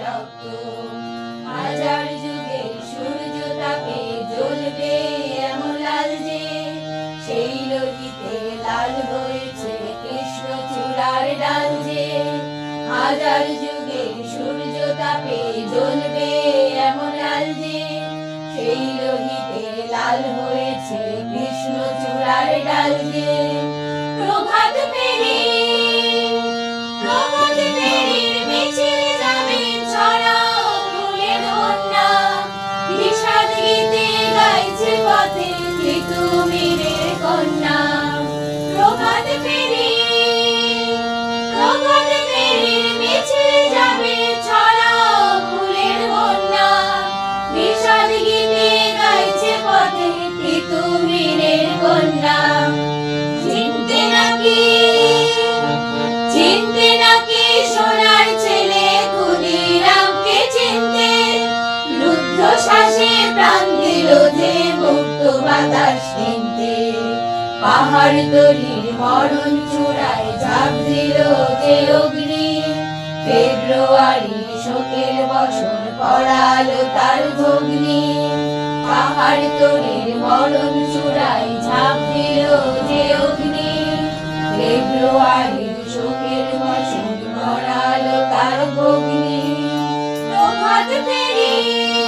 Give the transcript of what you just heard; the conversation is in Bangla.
রক্ত। হাজার যুগে সূর্য তাপে সেই লাল কৃষ্ণ চূড়ার যুগে সূর্য তাপে সেই লাল কৃষ্ণ চূড়ার প্রভাত পেরে কন্যা চিনতে নাকি? রুদ্ধ শ্বাসে প্রাণ দিল যে মুক্ত বাতাস কিনতে পাহাড় তলির মরণ চূড়ায় ফেব্রুয়ারি শোকের বছর পড়ালো তার পাহাড় তলির মরণ চূড়ায় ঝাঁপ দিল যে অগ্নি। ফেব্রুয়ারি শোকের মাসুর পড়ালো তার ভগ্নি। প্রভাত ফেরি।